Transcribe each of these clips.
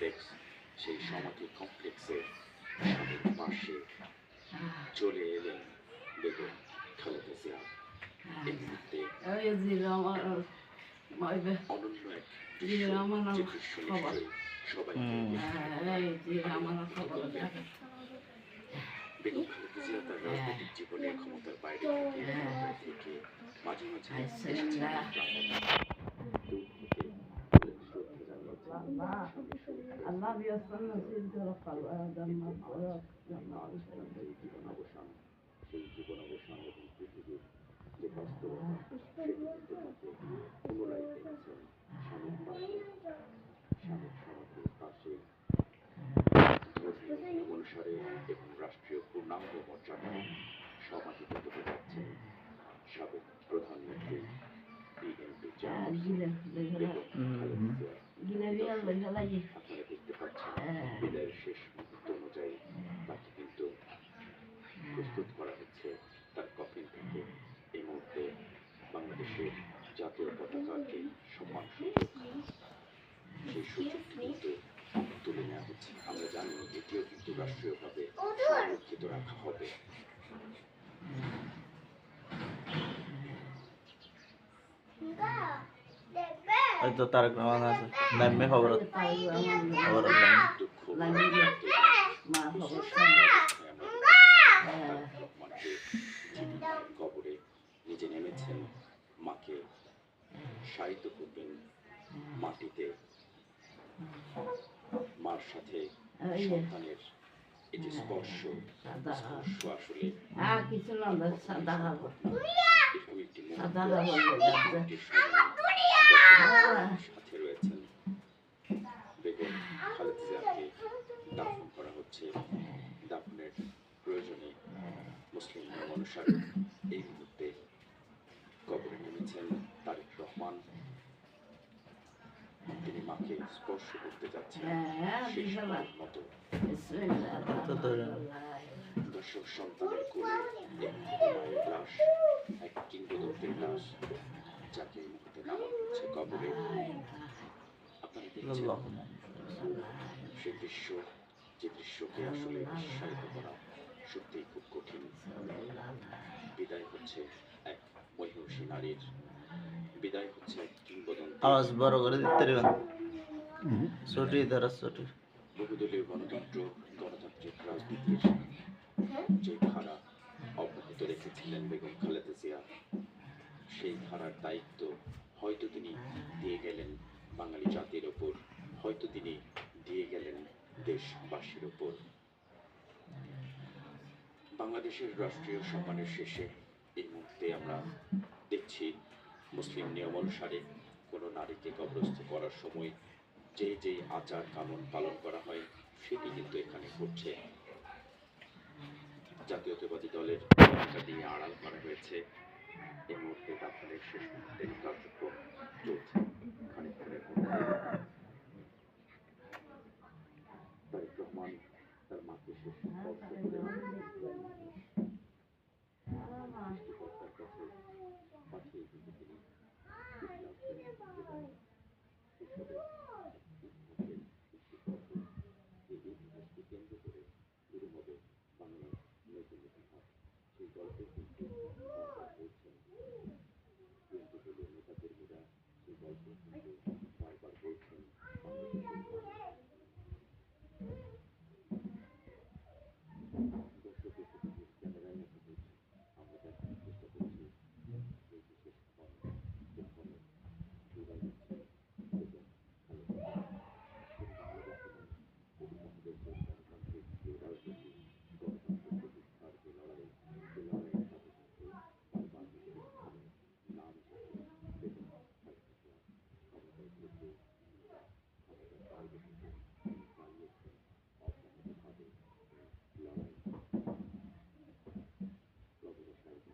Complex সেই সমাধি কমপ্লেক্সের পাশে চলে এলেন বেগম খালেদা জিয়া এই মুহূর্তে ওই যে আমার ওই যে- অনন্য এক জি, আমার নাম যে দৃশ্য সবাই হুম। এই যে আমার খবর। থাকে বেগম খালেদা জিয়া তার রাজনৈতিক জীবনে ক্ষমতার বাইরে থেকে ক্ষমতায় থেকে মাঝে মাঝে আচ্ছা, অবসান সেই জীবন অবসান এবং পৃথিবীর যে বাস্তবতা পুনরায় দেখছেন স্বামীর পাশে স্বামীর পাশে অনুসারে এবং রাষ্ট্রীয় পূর্ণাঙ্গ মর্যাদায় সমাহিত হতে যাচ্ছেন সাবেক প্রধানমন্ত্রী বিএনপি চেয়ারপারসন প্রস্তুত করা হচ্ছে তার কফিন থেকে। এই মুহূর্তে বাংলাদেশের জাতীয় পতাকাকে সম্মান সূচক। সেই সূচকটি কিন্তু তুলে নেওয়া হচ্ছে। আমরা জানি এটিও কিন্তু রাষ্ট্রীয়ভাবে সংরক্ষিত রাখা হবে। ওই তো তারেক রহমান আছে। নামে খবর খবর কবরে নিজে নেমেছেন মাকে শায়িত করবেন মাটিতে মার সাথে সন্তানের এই যে স্পর্শ স্পর্শ আসলে এরকম একটি সাদা মুহূর্ত খাব একটি সময় সাথে রয়েছেন বেগম খালেদা জিয়াকে দাফন করা হচ্ছে দাফনের প্রয়োজনে মুসলিম এই মুহূর্তে কবরে নেমেছেন তারেক রহমান তিনি মাকে স্পর্শ করতে যাচ্ছেন। হ্যাঁ মতো। দর্শক সন্তানের কোলে মায়ের লাশ এক কিংবদন্তির লাশ যাকে এই মুহূর্তে নামানো হচ্ছে কবরে। আপনারা দেখছেন সেই দৃশ্য যে দৃশ্যকে আসলে আশ্বায়িত করা সত্যিই খুব কঠিন। বিদায় হচ্ছে এক মহিষী নারীর। বিদায় হচ্ছে এক কিংবদন্তি। আওয়াজ বড় করে দিতে ছুটি ধরা ছুটি। বহুদলীয় গণতন্ত্র গণতান্ত্রিক রাজনীতির যে ধারা অব্যাহত রেখেছিলেন বেগম খালেদা জিয়া সেই ধারার দায়িত্ব হয়তো তিনি দিয়ে গেলেন বাঙালি জাতির ওপর হয়তো তিনি দিয়ে গেলেন দেশবাসীর ওপর। বাংলাদেশের রাষ্ট্রীয় সম্মানের শেষে এই মুহূর্তে আমরা দেখছি মুসলিম নিয়ম অনুসারে কোনো নারীকে কবরস্থ করার সময় যে যে আচার কানুন পালন করা হয়, সেটি কিন্তু এখানে ঘটছে। জাতীয়তাবাদী দলের দিয়ে আড়াল করা হয়েছে। এই মুহূর্তে দাফনের শেষ মুহূর্তের কার্যক্রম চলছে তারেক রহমান তার মাকে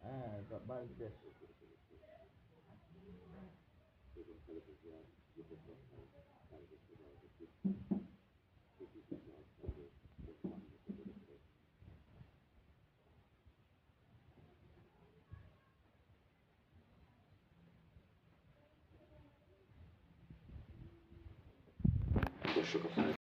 হ্যাঁ বাড়িতে এবং খালেদা জিয়ার জীবদ্দশায় তার রেখে যাওয়া যে কীর্তি সেটি ইতিহাস তাকে সম্মানিত করেছে দর্শক আপনারা